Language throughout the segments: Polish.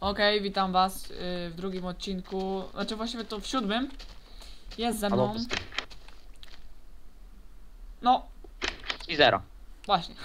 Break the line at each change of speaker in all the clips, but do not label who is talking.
Okej, witam was y, w drugim odcinku, znaczy właściwie to w siódmym. Jest ze mną, no
I zero.
właśnie.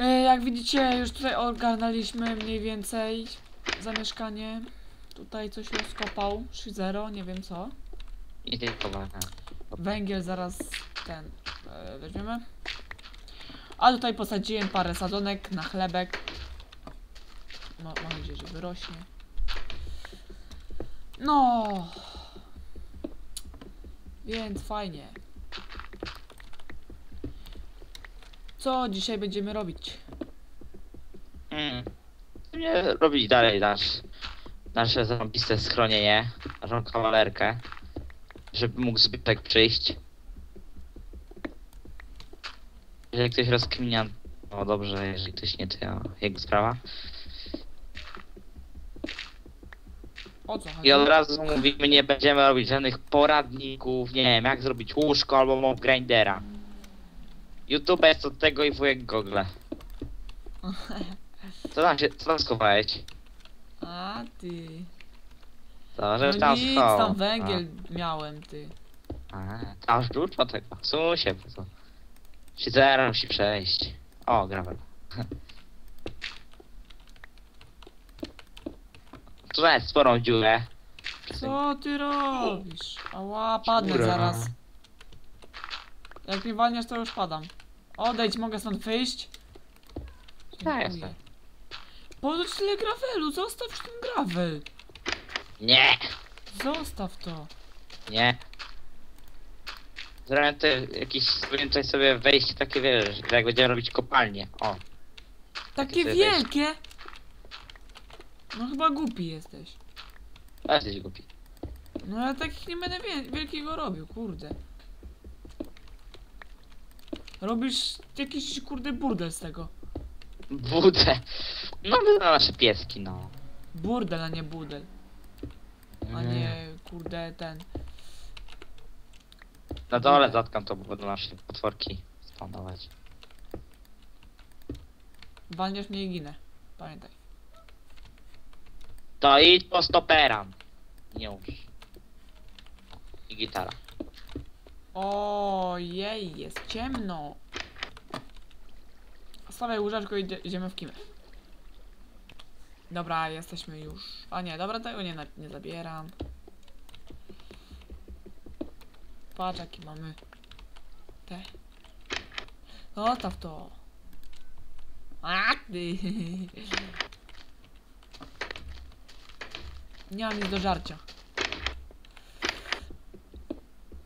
Y, Jak widzicie, już tutaj ogarnęliśmy mniej więcej zamieszkanie. Tutaj coś rozkopał, 3-0, nie wiem co.
I tylko.
Węgiel zaraz ten e, weźmiemy. A tutaj posadziłem parę sadzonek na chlebek. Wyrośnie. No. Więc fajnie. Co dzisiaj będziemy robić?
Mm. Nie robić dalej nasz, nasze zarąbiste schronienie, naszą kawalerkę, żeby mógł Zbyszek przyjść. Jeżeli ktoś rozkminia, no dobrze, jeżeli ktoś nie, to ja, jego sprawa.
O co chodzi?
I od razu mówimy, nie będziemy robić żadnych poradników, nie wiem, jak zrobić łóżko albo mob grindera. YouTube jest od tego i wujek Google. Co tam się, co tam schowałeś?
A ty.
To, żeś
No
tam
nic,
schował.
tam węgiel miałem, ty.
A, a, aż dużo tego. Susie, po co? Shizera musi przejść. O, gravel. Tu jest sporą dziurę.
Co ty robisz? Ała, padnę
Dziura.
zaraz. Jak mnie walniesz, to już padam. Odejdź, mogę stąd wyjść?
Ja
Dziękuję.
jestem.
Po co tyle gravelu? Zostaw już ten gravel.
Nie,
Zostaw to.
nie. Zrobię ty jakiś, tutaj sobie wejście takie, wiesz, jak będziemy robić kopalnię. O,
Takie
sobie wejść.
wielkie. No chyba głupi jesteś.
jesteś głupi.
No ja takich nie będę wie wielkiego robił, kurde. Robisz jakiś kurde burdel z tego.
Budę. No, to nasze pieski, no.
Burdel, a nie burdel. A nie kurde ten.
Na dole zatkam to, bo będą nasze potworki spawnować.
Walniesz mnie i ginę. Pamiętaj.
To idź po stoperam. Nie już. I gitara.
Ojej, jest ciemno. Stawiaj łóżeczko i idzie, idziemy w kimę. Dobra, jesteśmy już. A nie, dobra, tego nie, nie zabieram. Patrz, jaki mamy. Te. Zostaw to. A ty. Nie mam nic do żarcia.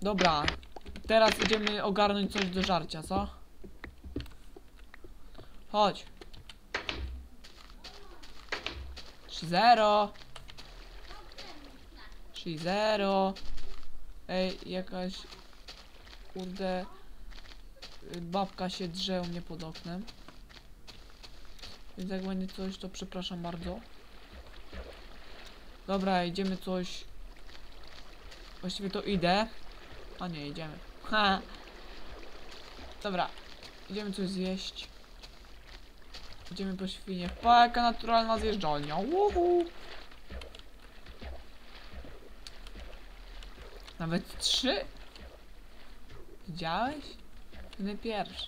Dobra, teraz idziemy ogarnąć coś do żarcia, co? Chodź. 3-0. 3-0. Ej, jakaś... Kurde... Babka się drze u mnie pod oknem. Więc jak będzie coś, to przepraszam bardzo. Dobra, idziemy coś... Właściwie to idę. A nie, idziemy. Ha. Dobra, idziemy coś zjeść. Idziemy po świnie. Pa, jaka naturalna zjeżdżalnia. Uhu. Nawet trzy? Widziałeś? Nie pierwszy.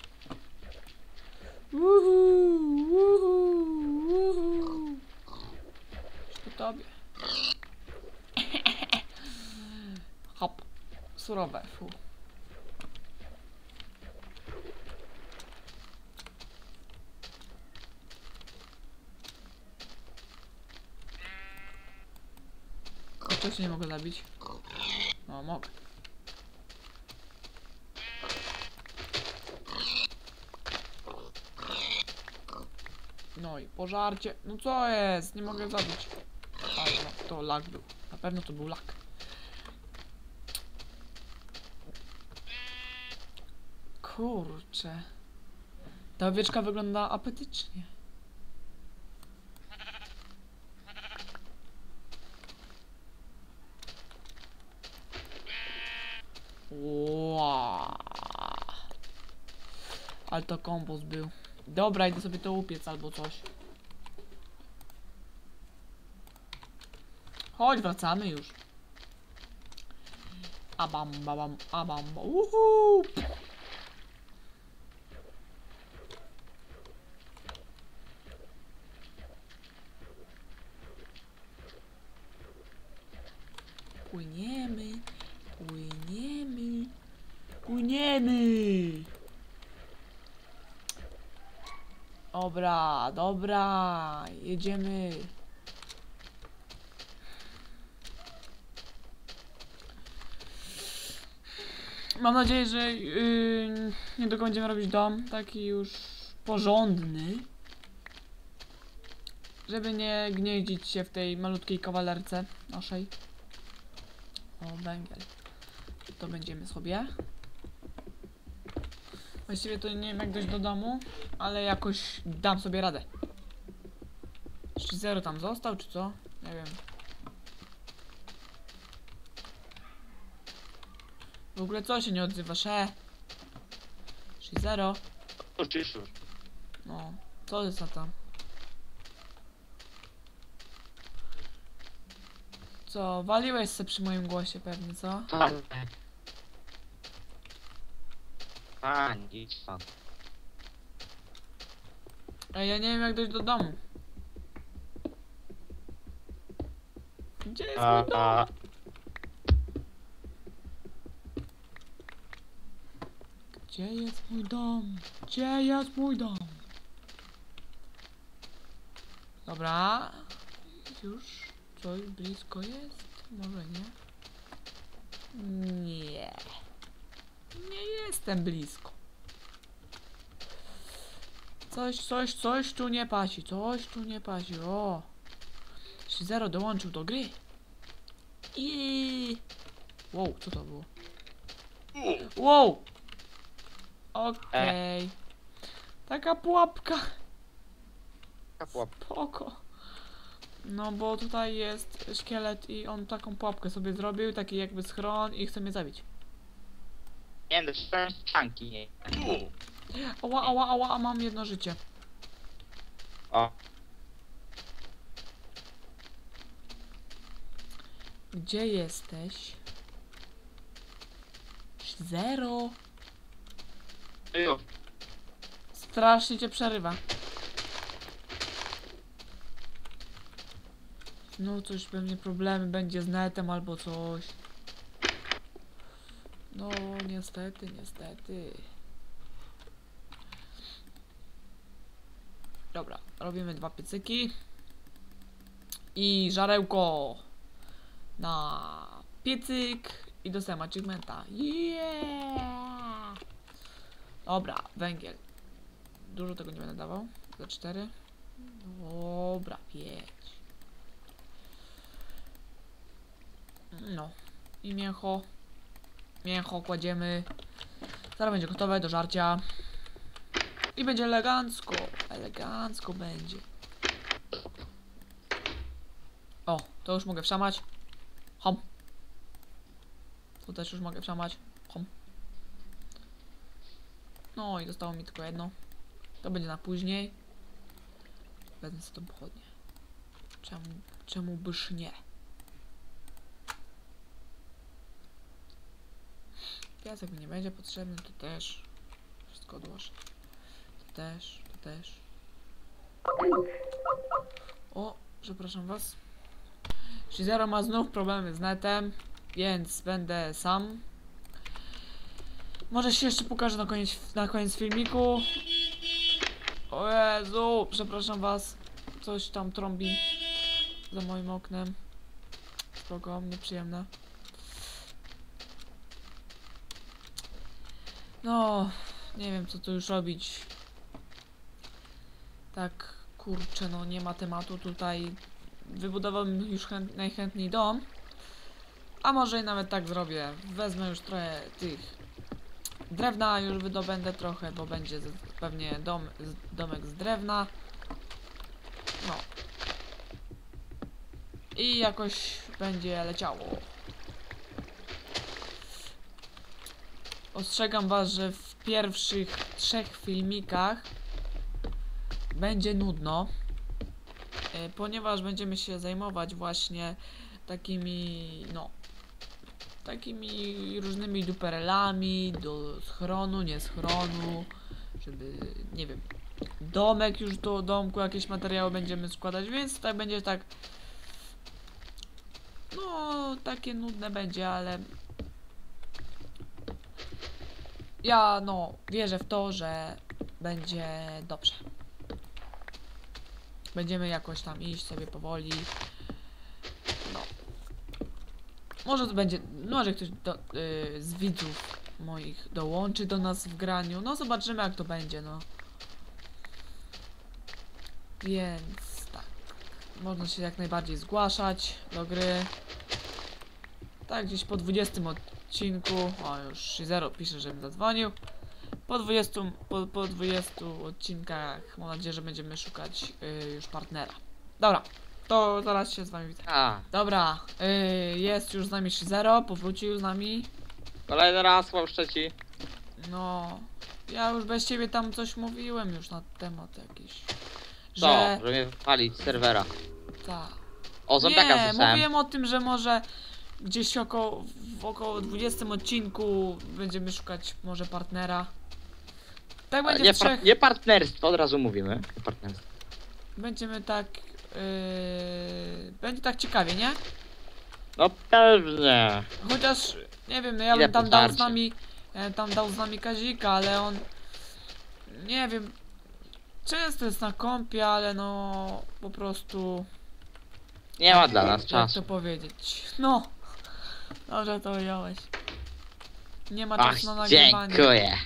Uhu, uhu, uhu. Po tobie. Hop. Surowe, fu. Się nie mogę zabić? No, mogę. No i pożarcie. No co jest? Nie mogę zabić. A, no, to lag był. Na pewno to był lag. Kurczę. Ta owieczka wygląda apetycznie. Wow. Ale to kombos był. Dobra, idę sobie to upiec albo coś. Chodź, wracamy już. Abam, babam, abam, ba- uhu. Dobra, dobra, jedziemy. Mam nadzieję, że yy, niedługo będziemy robić dom taki już porządny. Żeby nie gnieździć się w tej malutkiej kawalerce naszej. O, węgiel. To będziemy sobie. Właściwie to nie wiem jak dojść do domu, ale jakoś dam sobie radę. Czy zero tam został, czy co? Nie wiem. W ogóle co się nie odzywasz, e? 3-0.
Już, już, już.
No, co jest za tam? Co, waliłeś se przy moim głosie pewnie, co?
Tak. A, idź pan.
Ej, ja nie wiem jak dojść do domu. Gdzie jest
A,
mój dom?
a,
Gdzie jest mój dom? Gdzie jest mój dom? Dobra. Już coś blisko jest? Może? Nie. Nie jestem blisko. Coś, coś, coś tu nie pasi. Coś tu nie pasi. O. Zero dołączył do gry. I. Wow, co to było? Wow! Okej. Taka pułapka.
kapła.
Spoko. No bo tutaj jest szkielet i on taką pułapkę sobie zrobił, taki jakby schron i chce mnie zabić.
Nie, to są ścianki, nie.
Ała, ała, ała, a mam jedno życie.
O,
Gdzie jesteś? Zero. Strasznie cię przerywa. No coś pewnie problemy będzie z netem albo coś. No niestety, niestety. Dobra, robimy dwa piecyki. I żarełko na piecyk i dostałem achievementa. Yeah! Dobra, węgiel. Dużo tego nie będę dawał. Za cztery. Dobra, pięć. No. I mięcho. Mięcho kładziemy. Zaraz będzie gotowe do żarcia. I będzie elegancko. Elegancko będzie. O, to już mogę wszamać. Hom. To też już mogę wszamać. Hom. No i zostało mi tylko jedno. To będzie na później. Wezmę sobie tą pochodnię. Czemu, czemu byś nie? Piasek mi nie będzie potrzebny, to też. Wszystko odłożę. To też, to też. O, przepraszam was. Shizero ma znów problemy z netem, więc będę sam. Może się jeszcze pokażę na koniec, na koniec filmiku. O Jezu, przepraszam was. Coś tam trąbi za moim oknem. Spoko, nieprzyjemne. No, nie wiem co tu już robić. Tak, kurczę, no nie ma tematu tutaj. Wybudowałbym już chęt, najchętniej dom. A może i nawet tak zrobię. Wezmę już trochę tych drewna, już wydobędę trochę, bo będzie z, pewnie dom, z, domek z drewna. No. I jakoś będzie leciało. Ostrzegam was, że w pierwszych trzech filmikach będzie nudno, e, ponieważ będziemy się zajmować właśnie takimi, no, takimi różnymi duperelami do schronu, nie schronu, żeby, nie wiem, domek już do domku, jakieś materiały będziemy składać, więc tak będzie tak, no, takie nudne będzie, ale ja, no, wierzę w to, że będzie dobrze. Będziemy jakoś tam iść sobie powoli. No. Może to będzie. Może ktoś do, y, z widzów moich dołączy do nas w graniu. No zobaczymy jak to będzie, no. Więc tak. Można się jak najbardziej zgłaszać do gry. Tak, gdzieś po 20 odcinku. O, już zero pisze, żebym zadzwonił. Po 20, po, po 20 odcinkach mam nadzieję, że będziemy szukać y, już partnera. Dobra, to zaraz się z wami widzę.
A,
Dobra, y, jest już z nami 3-0, powrócił z nami.
kolejny raz chłopcze ci.
No, ja już bez ciebie tam coś mówiłem już na temat jakiś.
Co?
Że.
Żeby mnie z serwera.
Ta.
O, zombiaka
Nie,
słyszałem.
mówiłem o tym, że może gdzieś około, w około 20 odcinku będziemy szukać może partnera. Tak będzie
Nie,
w
par
trzech.
nie partnerstwo, od razu mówimy. Partnerstwo.
Będziemy tak. Yy, będzie tak ciekawie, nie?
No pewnie.
Chociaż nie wiem, no ja
Ile
bym tam dał z nami. Ja bym tam dał z nami Kazika, ale on. Nie wiem. Często jest na kąpie, ale no po prostu.
Nie ma dla nas
Jak
czasu.
to powiedzieć? No. Dobrze to ująłeś. Nie ma czasu na nagrywanie.
dziękuję.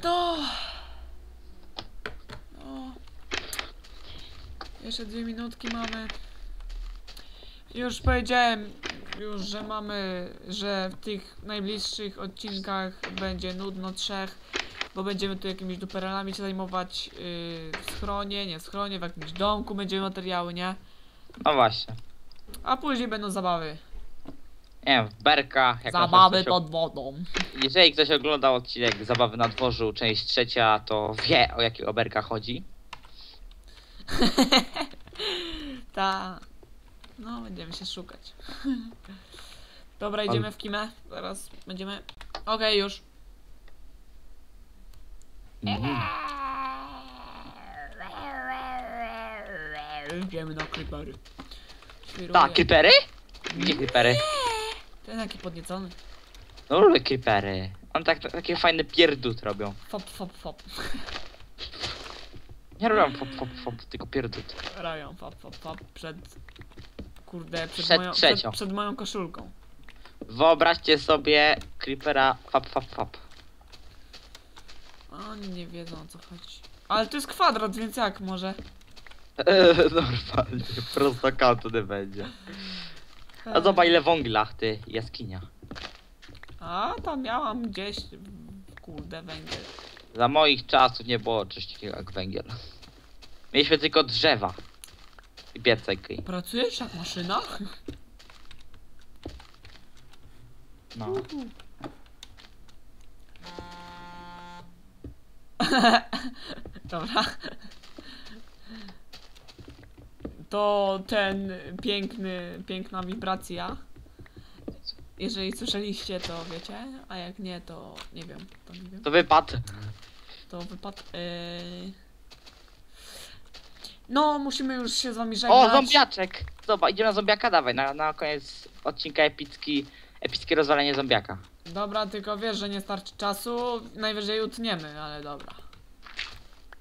To. No. Jeszcze dwie minutki mamy. Już powiedziałem, już, że mamy, że w tych najbliższych odcinkach będzie nudno trzech, bo będziemy tu jakimiś duperelami się zajmować yy, w schronie, nie w schronie, w jakimś domku będziemy materiały, nie?
No właśnie.
A później będą zabawy.
Nie wiem, w berkach. Jak
zabawy
ktoś,
pod wodą.
Jeżeli ktoś oglądał odcinek Zabawy na dworzu, część trzecia, to wie o jakie oberka chodzi.
Ta. No, będziemy się szukać. Dobra, idziemy w kimę. Zaraz będziemy. Okej, już.
Mhm.
Idziemy na creepery. Świruję.
Tak, creepery? Gdzie creepery?
Ten jaki podniecony.
No lubię creepery. On tak, takie fajne pierdut robią.
Fop, fop, fop.
Nie robią fop, fop, fop, tylko pierdut.
Rają, fop, fop, fop. Przed. Kurde, przed,
Przed
moją,
trzecią.
przed, przed moją koszulką.
Wyobraźcie sobie creepera fap, fap, fap.
Oni nie wiedzą o co chodzi. Ale to jest kwadrat, więc jak może?
Normalnie, prostokątny będzie. A zobacz ile wągla, ty, jaskinia.
A, tam miałam gdzieś. Kurde, węgiel.
Za moich czasów nie było czegoś takiego jak węgiel. Mieliśmy tylko drzewa. I piecyki.
Pracujesz jak maszyna?
No.
Dobra. To ten piękny, piękna wibracja. Jeżeli słyszeliście, to wiecie, a jak nie, to nie wiem, to nie wiem.
To wypad.
To wypad. Yy... No, musimy już się z wami żegnać.
O, zombiaczek! Zobacz, idziemy na zombiaka, dawaj, na, na koniec odcinka epicki, epickie rozwalenie zombiaka.
Dobra, tylko wiesz, że nie starczy czasu. Najwyżej utniemy, ale dobra.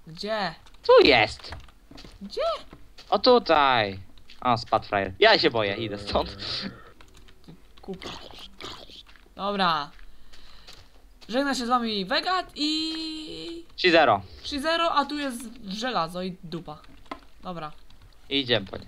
Gdzie?
Tu jest!
Gdzie?
O tutaj! O, spadł frajer. Ja się boję, idę stąd.
Kupa. Dobra. Żegna się z wami Vegat i
3-0.
3-0, a tu jest żelazo i dupa. Dobra.
Idziemy po nie.